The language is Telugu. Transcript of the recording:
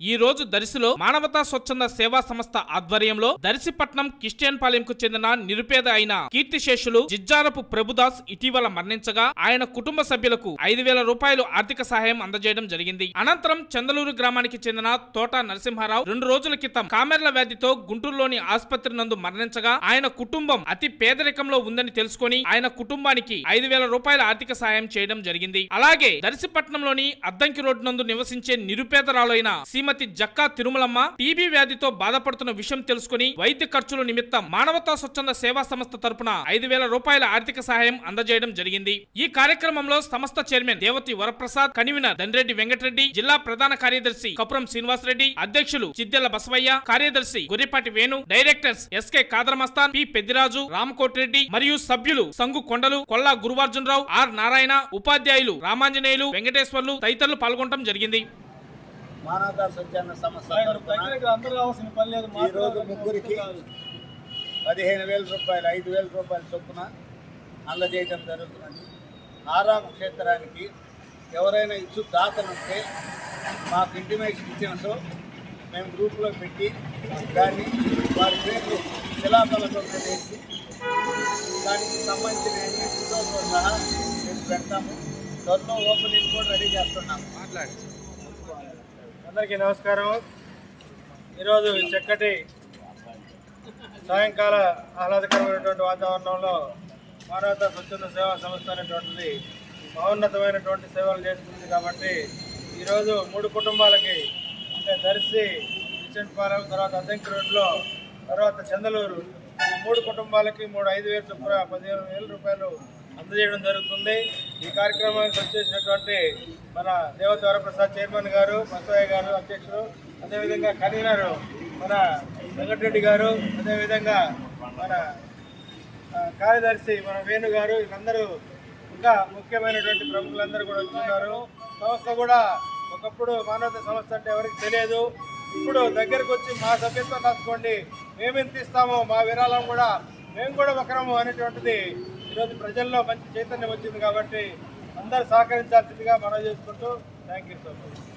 ఈ రోజు దరిశిలో మానవతా స్వచ్ఛంద సేవా సంస్థ ఆధ్వర్యంలో దరిశిపట్నం కిస్టియన్ పాలెంకు చెందిన నిరుపేద అయిన కీర్తిశేషులు జిజ్జారపు ప్రభుదాస్ ఇటీవల మరణించగా ఆయన కుటుంబ సభ్యులకు ఐదు వేల రూపాయలు ఆర్థిక సహాయం అందజేయడం జరిగింది. అనంతరం చందలూరు గ్రామానికి చెందిన తోట నరసింహారావు రెండు రోజుల క్రితం కామెర్ల వ్యాధితో గుంటూరులోని ఆసుపత్రి నందు మరణించగా ఆయన కుటుంబం అతి పేదరికంలో ఉందని తెలుసుకొని ఆయన కుటుంబానికి ఐదు వేల రూపాయల ఆర్థిక సహాయం చేయడం జరిగింది. అలాగే దర్శిపట్నంలోని అద్దంకి రోడ్డు నందు నివసించే నిరుపేదరాలైన శ్రీమతి జక్కా తిరుమలమ్మ టీబీ వ్యాధితో బాధపడుతున్న విషయం తెలుసుకుని వైద్య ఖర్చుల నిమిత్తం మానవతా స్వచ్ఛంద సేవా సంస్థ తరపున ఐదు వేల రూపాయల ఆర్థిక సహాయం అందజేయడం జరిగింది. ఈ కార్యక్రమంలో సంస్థ చైర్మన్ దేవతి వరప్రసాద్ కన్వీనర్ దండ్రెడ్డి వెంకటరెడ్డి జిల్లా ప్రధాన కార్యదర్శి కపురం శ్రీనివాసరెడ్డి అధ్యక్షులు చిద్దెల బసవయ్య కార్యదర్శి Gorrepati Venu directors SK Kadar Mastan P Peddiraju Ramakotireddy మరియు సభ్యులు సంగు కొండలు కొల్లా గురువార్జునరావు ఆర్ నారాయణ ఉపాధ్యాయులు రామాంజనేయులు వెంకటేశ్వర్లు తదితరులు పాల్గొనడం జరిగింది. మానవతా స్వచ్ఛంద సంస్థ తరపున అందరూ ఈ రోజు ముగ్గురికి పదిహేను వేల రూపాయలు ఐదు వేల రూపాయల చొప్పున అందజేయడం జరుగుతున్నది. ఆరామ క్షేత్రానికి ఎవరైనా ఇచ్చు దాతలుంటే మాకు ఇంటిమేషన్ ఇచ్చిన సో మేము గ్రూప్లో పెట్టి దాన్ని వారి పేర్లు శిలాఫలకంతో వేసి దానికి సంబంధించిన అన్ని ఫోటోతో సహా మేము పెడతాము. త్వరలో ఓపెనింగ్ కూడా రెడీ చేస్తున్నాము. మాట్లాడి. అందరికీ నమస్కారం. ఈరోజు చక్కటి సాయంకాల ఆహ్లాదకరమైనటువంటి వాతావరణంలో మానవతా స్వచ్ఛంద సేవా సంస్థ అనేటువంటిది మహోన్నతమైనటువంటి సేవలు చేస్తుంది కాబట్టి ఈరోజు మూడు కుటుంబాలకి అంటే దర్శి పాలెం తర్వాత అద్దంకి రోడ్లో తర్వాత చందలూరు. ఈ మూడు కుటుంబాలకి మూడు ఐదు వేలు చొప్పున పదిహేను వేల రూపాయలు అందజేయడం జరుగుతుంది. ఈ కార్యక్రమానికి వచ్చేసినటువంటి మన దేవత ప్రసాద్ చైర్మన్ గారు బసయ్య గారు అధ్యక్షులు అదేవిధంగా కన్వీనర్ మన వెంకటరెడ్డి గారు అదేవిధంగా మన కార్యదర్శి మన వేణు గారు వీళ్ళందరూ ఇంకా ముఖ్యమైనటువంటి ప్రముఖులందరూ కూడా వచ్చున్నారు. సంస్థ కూడా ఒకప్పుడు మానవత సంస్థ అంటే ఎవరికి తెలియదు. ఇప్పుడు దగ్గరకు వచ్చి మా సభ్యత్వం రాసుకోండి. మేము ఎంత ఇస్తామో మా విరాళం కూడా మేము కూడా ఒకరము అనేటువంటిది ఈరోజు ప్రజల్లో మంచి చైతన్యం వచ్చింది కాబట్టి అందరూ సహకరించాల్సిందిగా మనం చేసుకుంటూ థ్యాంక్ యూ సో మచ్